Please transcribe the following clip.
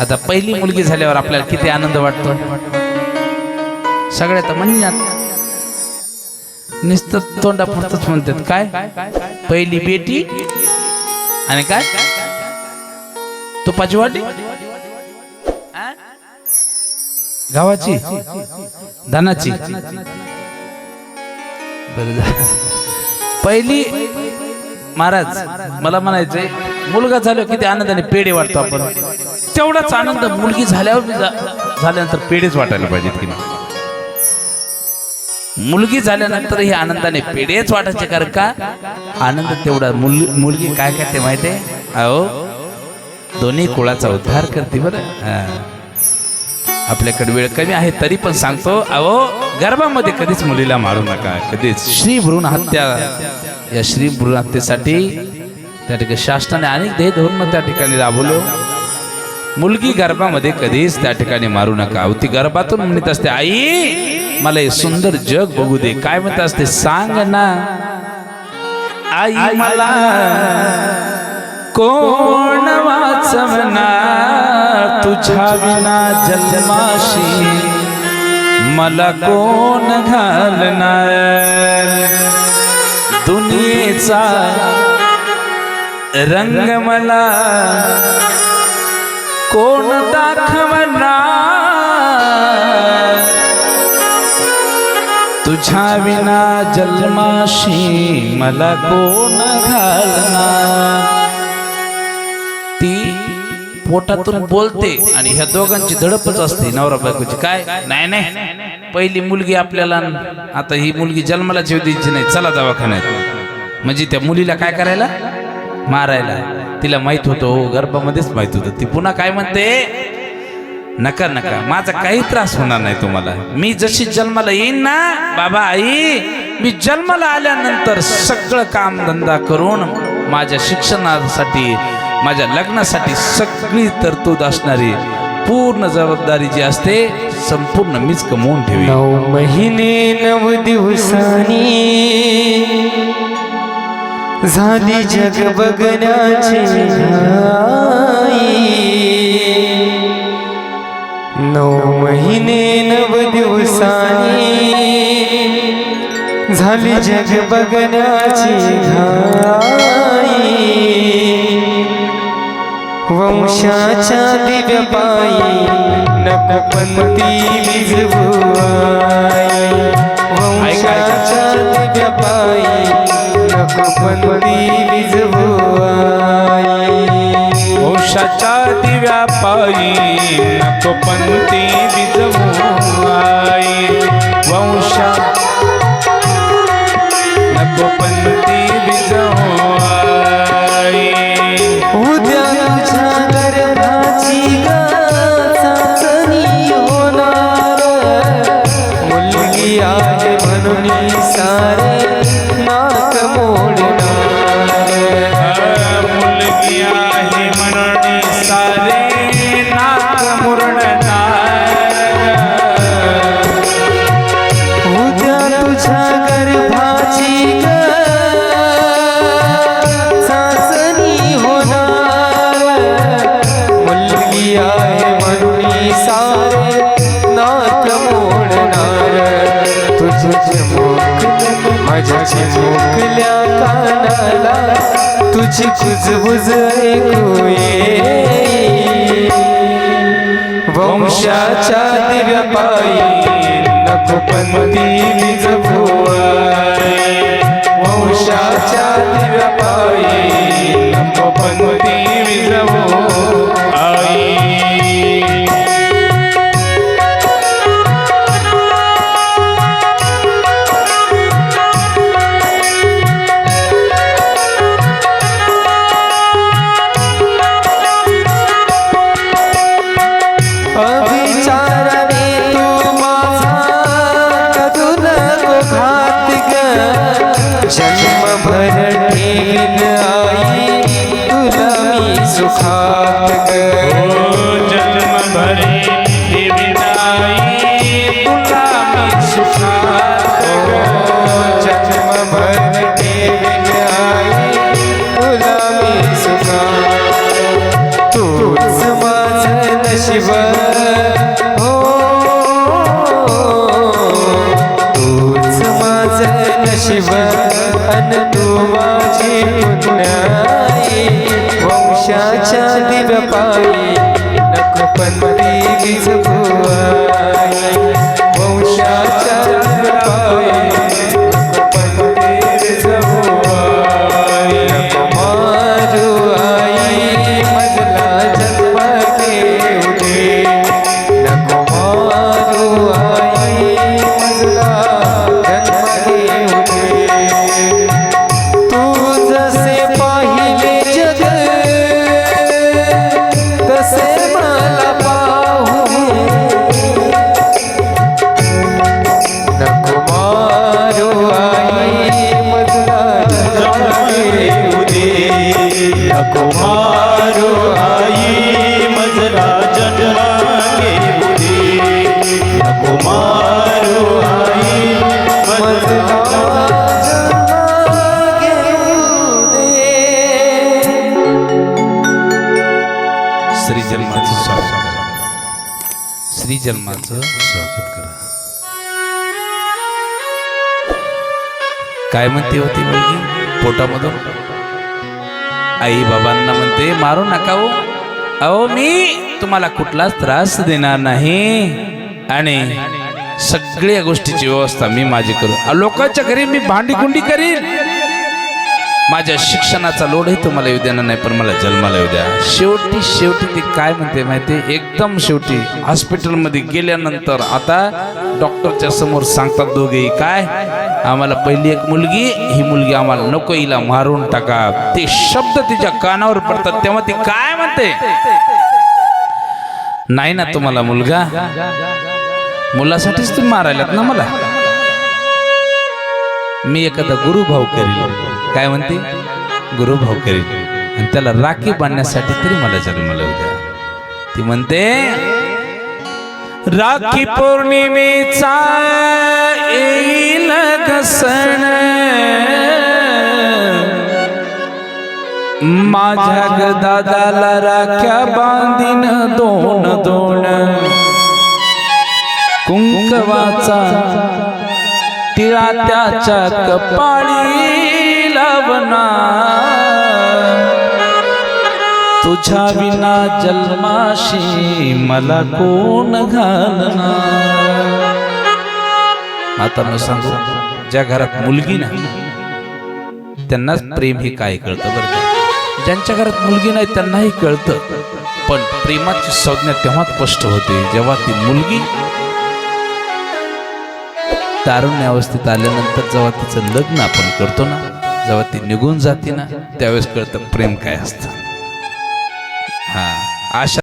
आता पहिली मुलगी झाल्यावर आपल्याला किती आनंद वाटतो? सगळ्यात म्हणण्यात नुसतं तोंडापुरतच म्हणतात काय? पहिली बेटी आणि काय? तुपाची पाचवाटी गावाची धनाची? पहिली महाराज मला म्हणायचंय मुलगा झालो किती आनंदाने पेढे वाटतो आपण. तेवढाच आनंद मुलगी झाल्यावर झाल्यानंतर पेढेच वाटायला पाहिजेत की नाही. मुलगी झाल्यानंतर ही आनंदाने पेढेच वाटायचे कारण का? आनंद तेवढा मुल मुलगी काय करते माहितीये? अहो दोन्ही कुळाचा उद्धार करते बरं. आपल्याकडे वेळ कमी आहे तरी पण सांगतो अहो गर्भामध्ये कधीच मुलीला मारू नका कधीच. श्री भ्रूण हत्या या श्री भ्रूण हत्येसाठी त्या ठिकाणी शासनाने अनेक ध्येय धोरण त्या ठिकाणी राबवलं. मुलगी गर्भामध्ये कधीच त्या ठिकाणी मारू नका. अहो, ती गर्भातून म्हणत असते आई मला हे सुंदर जग बघू दे. काय म्हणत असते? सांग ना. आई मला कोण वाचवणार तुझ्या विना जन्माशी? मला कोण घालणार? दुनियेचा रंग मला कोण दाखवणार? तुझ्या विना जन्माशी मला कोण घालणार? ती पोटातून बोलते आणि ह्या दोघांची धडपच असते नवरा बायकोची. काय? नाही नाही. पहिली मुलगी आपल्याला आता ही मुलगी जन्माला जीव द्यायची नाही. चला दवाखान्यात. म्हणजे त्या मुलीला काय करायला? मारायला. तिला माहीत होतं गर्भामध्येच माहीत होतं. ती पुन्हा काय म्हणते? नका नका माझा काही त्रास होणार नाही तुम्हाला. मी जशी जन्माला येईन ना बाबा आई मी जन्माला आल्यानंतर सगळं काम धंदा करून माझ्या शिक्षणासाठी माझ्या लग्नासाठी सगळी तरतूद असणारी पूर्ण जबाबदारी जी असते संपूर्ण मीच कमवून ठेवी नऊ महिने नऊ दिवसांनी. झाली जग बघण्याची. नऊ महिने नव दिवसांनी झाली जग बघण्याची वंशाच्या दिव्य पायी नको पंती विजवाई म्हणून सारे चिमुक मोकल्या कानाला तुझी कुजबुज ऐकू येईल. वंशाच्या दिव्या पायी नको पंती निजब माझी पुण्याई वंशाच्या दिव्या पायी पंथी नको आई मजला आई श्री जन्माचं स्वागत श्री जन्माचं स्वागत करा. काय म्हणते होती मुलगी? पोटामधून? आई बाबांना म्हणते मारू नका हो. अहो मी तुम्हाला कुठलाच त्रास देणार नाही. आणि सगळ्या गोष्टीची व्यवस्था मी माझी करू. लोकांच्या घरी मी भांडी कुंडी करीन. माझ्या शिक्षणाचा लोडही तुम्हाला येऊ देणार नाही पण मला जन्माला येऊ द्या. शेवटी शेवटी ते काय म्हणते माहिती एकदम शेवटी हॉस्पिटलमध्ये गेल्यानंतर आता डॉक्टरच्या समोर सांगतात दोघे काय? आम्हाला पहिली एक मुलगी ही मुलगी आम्हाला नको हिला मारून टाका. ते शब्द तिच्या कानावर पडतात तेव्हा ती काय म्हणते? नाही ना तुम्हाला मुलगा? मुलासाठीच तुम्ही मारायलात ना मला? मी एखादा गुरुभाव करील काय म्हणते? गुरुभाव करील आणि त्याला राखी बांधण्यासाठी तरी मला जन्मलं होत्या ती म्हणते राखी पौर्णिमेचा येईल सण माझ्या ग दादाला राख्या बांधीन दोन दोन। कुंकवाचा तिळा त्याच्या कपाळी लावना। तुझ्या विना जन्माशी मला कोण घालणार? आता मी सांगू ज्या घरात मुलगी नाही त्यांनाच प्रेम हे काय कळतं बरं ज्यांच्या घरात मुलगी नाही त्यांनाही कळतं. पण प्रेमाची संज्ञा तेव्हा स्पष्ट होते जेव्हा ती मुलगी तारुण्य अवस्थेत आल्यानंतर जेव्हा तिचं लग्न आपण करतो ना जेव्हा ती निघून जाते ना त्यावेळेस कळतं प्रेम काय असतं. हा आशा